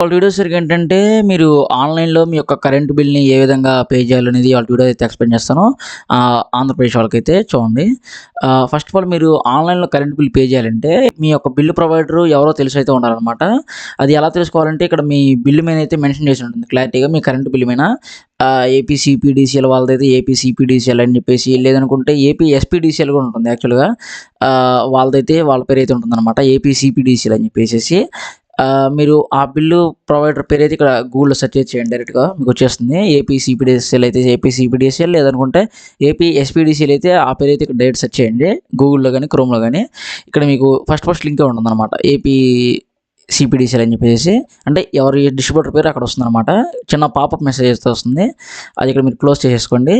వాళ్ళ ఏంటంటే మీరు ఆన్లైన్లో మీ యొక్క కరెంట్ బిల్ని ఏ విధంగా పే చేయాలనేది వాళ్ళ వీడియో అయితే ఎక్స్ప్లెయిన్ చేస్తాను. ఆంధ్రప్రదేశ్ వాళ్ళకైతే చూడండి. ఫస్ట్ ఆఫ్ ఆల్ మీరు ఆన్లైన్లో కరెంట్ బిల్ పే చేయాలంటే మీ యొక్క బిల్లు ప్రొవైడర్ ఎవరో తెలిసి అయితే ఉండాలన్నమాట. అది ఎలా తెలుసుకోవాలంటే ఇక్కడ మీ బిల్లు మీద అయితే మెన్షన్ చేసి ఉంటుంది. క్లారిటీగా మీ కరెంట్ బిల్లు మీద. ఏపీసీపీడీసీఎల్ వాళ్ళదైతే ఏపీసీపీడీసీఎల్ అని చెప్పేసి లేదనుకుంటే ఏపీ ఎస్పీడిసిఎల్ కూడా ఉంటుంది యాక్చువల్గా వాళ్ళదైతే వాళ్ళ పేరు అయితే ఉంటుందన్నమాట. ఏపీసీపీడీసీఎల్ అని చెప్పేసి మీరు ఆ బిల్లు ప్రొవైడర్ పేరు అయితే ఇక్కడ గూగుల్లో సెర్చ్ చేయండి డైరెక్ట్గా మీకు వచ్చేస్తుంది. ఏపీ సిపిడిసిఎల్ అయితే ఏపీ సిపిడిసిఎల్ లేదనుకుంటే ఏపీ ఎస్పీడిసిఎల్ అయితే ఆ పేరు అయితే ఇక్కడ డైరెక్ట్ సెర్చ్ చేయండి. గూగుల్లో కానీ క్రోమ్లో కానీ ఇక్కడ మీకు ఫస్ట్ ఫస్ట్ లింకే ఉంటుంది అనమాట ఏపీ సిపిడిసిఎల్ అని చెప్పేసి అంటే ఎవరి డిస్ట్రిబ్యూటర్ పేరు అక్కడ వస్తుంది అనమాట చిన్న పాపప్ మెసేజ్ అయితే వస్తుంది. అది ఇక్కడ మీరు క్లోజ్ చేసేసుకోండి.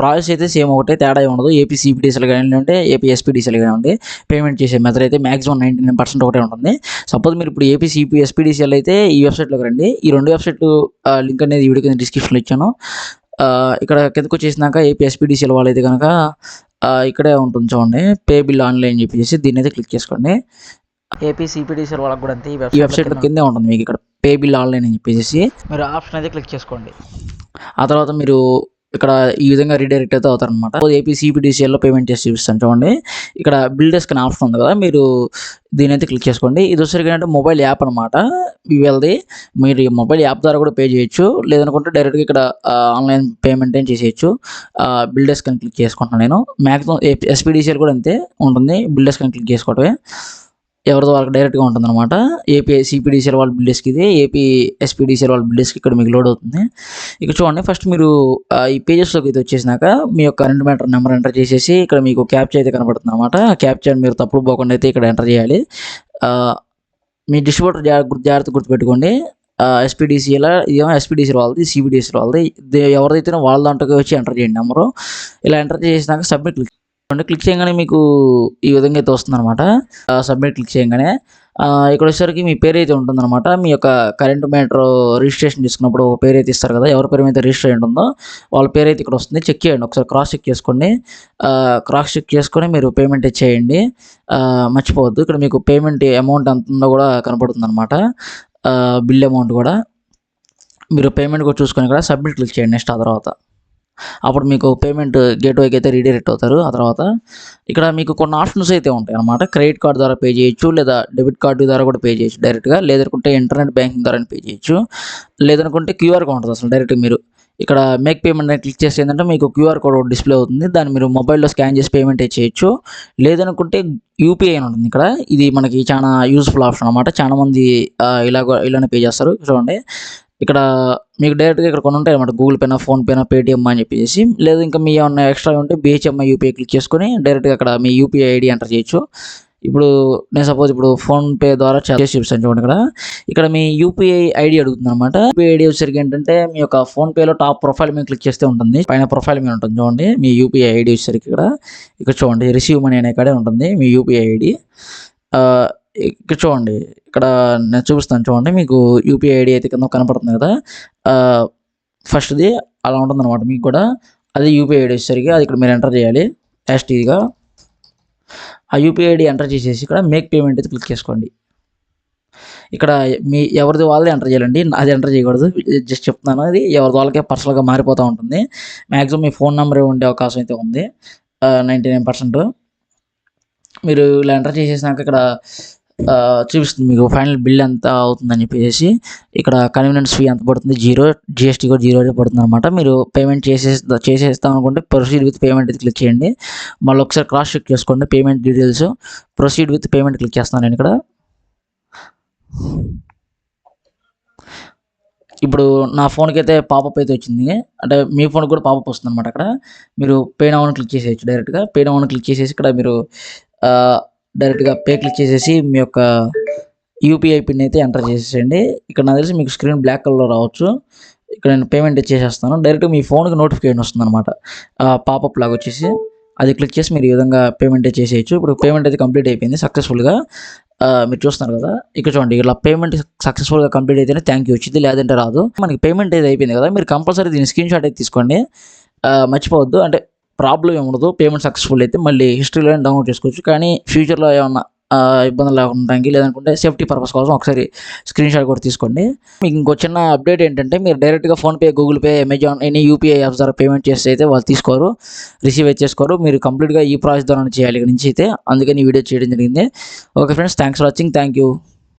ప్రాసెస్ అయితే సేమ్ ఒకటే తేడా ఉండదు. ఏపీ సిపిడిసిఎల్ కానీ ఉంటే ఏపీ ఎస్పీడిసిఎల్ కానివ్వండి పేమెంట్ చేసే మెథడ్ అయితే మాక్సిమం నైంటీ నైన్ పర్సెంట్ ఒకటే ఉంటుంది. సపోజ్ మీరు ఇప్పుడు ఏపీ సిపి ఎస్పీడిసిఎల్ అయితే ఈ వెబ్సైట్లోకి రండి. ఈ రెండు వెబ్సైట్ లింక్ అనేది వీడియో కింద డిస్క్రిప్షన్లో ఇచ్చాను. ఇక్కడ కిందకు వచ్చేసినాక ఏపీ ఎస్పీడిసిఎల్ వాళ్ళైతే కనుక ఇక్కడే ఉంటుంది చూడండి. పే బిల్ ఆన్లైన్ చెప్పేసి దీన్ని అయితే క్లిక్ చేసుకోండి. ఏపీ సిపిడిసిఎల్ వాళ్ళకి కూడా అంతే. ఈ వెబ్సైట్ కిందే ఉంటుంది మీకు ఇక్కడ పే బిల్ ఆన్లైన్ అని చెప్పేసి. మీరు ఆప్షన్ అయితే క్లిక్ చేసుకోండి. ఆ తర్వాత మీరు ఇక్కడ ఈ విధంగా రీడైరెక్ట్ అయితే అవుతారనమాట ఏపీ సిపిడిసిఎల్లో పేమెంట్ చేసి చూపిస్తాను చూడండి. ఇక్కడ బిల్ డెస్క్ అని ఆప్షన్ ఉంది కదా మీరు దీని అయితే క్లిక్ చేసుకోండి. ఇది వచ్చేసరికి అంటే మొబైల్ యాప్ అనమాట వీళ్ళది మీరు ఈ మొబైల్ యాప్ ద్వారా కూడా పే చేయొచ్చు. లేదనుకుంటే డైరెక్ట్గా ఇక్కడ ఆన్లైన్ పేమెంట్ ఏం చేసేయచ్చు. బిల్ డెస్క్ అని క్లిక్ చేసుకుంటున్నాను నేను. మ్యాక్సిమం ఎస్పీడిసిఎల్ కూడా అంతే ఉంటుంది. బిల్ డెస్క్ అని క్లిక్ చేసుకోవటమే. ఎవరిదో వాళ్ళకి డైరెక్ట్గా ఉంటుంది అనమాట ఏపీ సిపిడిసిఎల్ వాళ్ళ బిల్డెస్కి ఇది. ఏపీ ఎస్పీడిసిఎల్ వాళ్ళ బిల్డెస్కి ఇక్కడ మీకు లోడ్ అవుతుంది. ఇక్కడ చూడండి ఫస్ట్ మీరు ఈ పేజెస్లోకి అయితే వచ్చేసినాక మీ యొక్క కరెంట్ మీటర్ నెంబర్ ఎంటర్ చేసేసి ఇక్కడ మీకు క్యాప్చర్ అయితే కనబడుతుంది అనమాట క్యాప్చర్ మీరు తప్పుడు పోకుండా అయితే ఇక్కడ ఎంటర్ చేయాలి. మీ డిస్ట్రిబ్యూటర్ జాగ్రత్త జాగ్రత్త గుర్తుపెట్టుకోండి. ఎస్పీడీసీఎల్ ఇదేమో ఎస్పీడీసీ వాళ్ళది సిబిడిఎస్ వాళ్ళది. ఇది ఎవరిదైతే వాళ్ళ దాంట్లోకి వచ్చి ఎంటర్ చేయండి నెంబరు. ఇలా ఎంటర్ చేసినాక సబ్మిట్ క్లిక్ అంటే క్లిక్ చేయగానే మీకు ఈ విధంగా అయితే వస్తుంది అనమాట సబ్మిట్ క్లిక్ చేయగానే ఇక్కడ వచ్చేసరికి మీ పేరు అయితే ఉంటుందన్నమాట. మీ యొక్క కరెంట్ మీటర్ రిజిస్ట్రేషన్ చేసుకున్నప్పుడు ఒక పేరు అయితే ఇస్తారు కదా ఎవరి పేరు మీద రిజిస్టర్ అయి ఉంటుందో వాళ్ళ పేరు అయితే ఇక్కడ వస్తుంది. చెక్ చేయండి. ఒకసారి క్రాస్ చెక్ చేసుకోండి. క్రాస్ చెక్ చేసుకొని మీరు పేమెంట్ చేయండి. మర్చిపోవద్దు. ఇక్కడ మీకు పేమెంట్ అమౌంట్ ఎంత ఉందో కూడా కనపడుతుంది అనమాట బిల్ అమౌంట్ కూడా. మీరు పేమెంట్ కూడా చూసుకొని ఇక్కడ సబ్మిట్ క్లిక్ చేయండి నెక్స్ట్ ఆ తర్వాత. అప్పుడు మీకు పేమెంట్ గేట్వేకి అయితే రీడైరెక్ట్ అవుతారు. ఆ తర్వాత ఇక్కడ మీకు కొన్ని ఆప్షన్స్ అయితే ఉంటాయి అనమాట క్రెడిట్ కార్డ్ ద్వారా పే చేయొచ్చు లేదా డెబిట్ కార్డు ద్వారా కూడా పే చేయొచ్చు డైరెక్ట్గా లేదనుకుంటే ఇంటర్నెట్ బ్యాంకింగ్ ద్వారా పే చేయొచ్చు. లేదనుకుంటే క్యూఆర్ కోడ్ ఉంటుంది అసలు డైరెక్ట్ మీరు. ఇక్కడ మేక్ పేమెంట్ అని క్లిక్ చేస్తే ఏంటంటే మీకు క్యూఆర్ కోడ్ డిస్ప్లే అవుతుంది. దాన్ని మీరు మొబైల్లో స్కాన్ చేసి పేమెంట్ చేయొచ్చు. లేదనుకుంటే యూపీఐ అని ఉంటుంది ఇక్కడ. ఇది మనకి చాలా యూస్ఫుల్ ఆప్షన్ అనమాట చాలా మంది ఇలాగ ఇలానే పే చేస్తారు. చూడండి. ఇక్కడ మీకు డైరెక్ట్గా ఇక్కడ కొన్ని ఉంటాయి అనమాట గూగుల్ పేనా ఫోన్ పేనా పేటిఎం అని చెప్పేసి. లేదు ఇంకా మీ ఏమన్నా ఎక్స్ట్రా ఉంటే బిహెచ్ఎంఐ యూపీఐ క్లిక్ చేసుకొని డైరెక్ట్గా అక్కడ మీ యూపీఐ ఐడి ఎంటర్ చేయొచ్చు. ఇప్పుడు నేను సపోజ్ ఇప్పుడు ఫోన్పే ద్వారా చేసి చూపిస్తాను చూడండి ఇక్కడ. ఇక్కడ మీ యూపీఐ ఐడి అడుగుతుంది అనమాట యూపీఐ ఐడి వచ్చేసరికి ఏంటంటే మీ యొక్క ఫోన్పేలో టాప్ ప్రొఫైల్ మీద క్లిక్ చేస్తే ఉంటుంది. పైన ప్రొఫైల్ మీద ఉంటుంది చూడండి. మీ యూపీఐ ఐడి వచ్చేసరికి ఇక్కడ. ఇక్కడ చూడండి రిసీవ్ మనీ అనే కాడే ఉంటుంది మీ యూపీఐ ఐడి. ఇక్కడ చూడండి ఇక్కడ నేను చూపిస్తాను చూడండి మీకు యూపీఐ ఐడి అయితే కింద కనపడుతుంది కదా. ఫస్ట్ది అలా ఉంటుంది అనమాట మీకు కూడా. అది యూపీఐ ఐడి వచ్చేసరికి అది ఇక్కడ మీరు ఎంటర్ చేయాలి. యాస్టీగా ఆ యూపీఐ ఐడి ఎంటర్ చేసేసి ఇక్కడ మేక్ పేమెంట్ అయితే క్లిక్ చేసుకోండి. ఇక్కడ మీ ఎవరిది వాళ్ళది ఎంటర్ చేయాలండి. అది ఎంటర్ చేయకూడదు. జస్ట్ చెప్తున్నాను అది. ఎవరిది వాళ్ళకే పర్సనల్గా మారిపోతూ ఉంటుంది. మ్యాక్సిమం మీ ఫోన్ నెంబర్ ఉండే అవకాశం అయితే ఉంది. నైంటీ నైన్ పర్సెంట్ మీరు ఇలా ఎంటర్ చేసేసినాక ఇక్కడ చూపిస్తుంది మీకు ఫైనల్ బిల్ ఎంత అవుతుందని చెప్పేసి. ఇక్కడ కన్వీనియన్స్ ఫీ ఎంత పడుతుంది? జీరో జిఎస్టీ కూడా జీరో పడుతుంది అనమాట మీరు పేమెంట్ చేసే చేసేస్తాం అనుకుంటే ప్రొసీడ్ విత్ పేమెంట్ అయితే క్లిక్ చేయండి. మళ్ళీ ఒకసారి క్రాస్ చెక్ చేసుకోండి payment details proceed with payment click చేస్తున్నాను నేను ఇక్కడ. ఇప్పుడు నా ఫోన్కి అయితే పాపప్ అయితే వచ్చింది. అంటే మీ ఫోన్కి కూడా పాపప్ వస్తుంది అనమాట అక్కడ. మీరు పే నౌన్ క్లిక్ చేసేయచ్చు డైరెక్ట్గా పే నౌన్ క్లిక్ చేసేసి ఇక్కడ మీరు డైరెక్ట్గా పే క్లిక్ చేసేసి మీ యొక్క యూపీఐ పిన్ అయితే ఎంటర్ చేసేయండి ఇక్కడ నాకు తెలిసి మీకు స్క్రీన్ బ్లాక్ కలర్లో రావచ్చు. ఇక్కడ నేను పేమెంట్ చేసేస్తాను. డైరెక్ట్ మీ ఫోన్కి నోటిఫికేషన్ వస్తుంది అనమాట పాపప్ లాగా వచ్చేసి అది క్లిక్ చేసి మీరు ఈ విధంగా పేమెంట్ చేసేయచ్చు. ఇప్పుడు పేమెంట్ అయితే కంప్లీట్ అయిపోయింది. సక్సెస్ఫుల్గా మీరు చూస్తున్నారు కదా. ఇక్కడ చూడండి ఇలా పేమెంట్ సక్సెస్ఫుల్గా కంప్లీట్ అయితేనే థ్యాంక్ యూ వచ్చింది. లేదంటే రాదు. మనకి పేమెంట్ అయితే అయిపోయింది కదా. మీరు కంపల్సరీ దీని స్క్రీన్ షాట్ అయితే తీసుకోండి. మర్చిపోవద్దు. అంటే ప్రాబ్లం ఏముండదు పేమెంట్ సక్సెస్ఫుల్ అయితే మళ్ళీ హిస్టరీలో డౌన్లోడ్ చేసుకోవచ్చు. కానీ ఫ్యూచర్లో ఏమన్నా ఇబ్బందులు లేకుండా ఉండడానికి లేదనుకుంటే సేఫ్టీ పర్పస్ కోసం ఒకసారి స్క్రీన్ షాట్ కూడా తీసుకోండి. మీకు ఇంకో చిన్న అప్డేట్ ఏంటంటే మీరు డైరెక్ట్గా PhonePe Google Pay Amazon any UPI apps ద్వారా పేమెంట్ చేస్తే అయితే వాళ్ళు తీసుకోరు రిసీవ్ అయితే చేసుకోరు. మీరు కంప్లీట్గా ఈ ప్రాసెస్ ద్వారా చేయాలి ఇక్కడ నుంచి అయితే అందుకని ఈ వీడియో చేయడం జరిగింది. Okay friends thanks for watching. Thank you.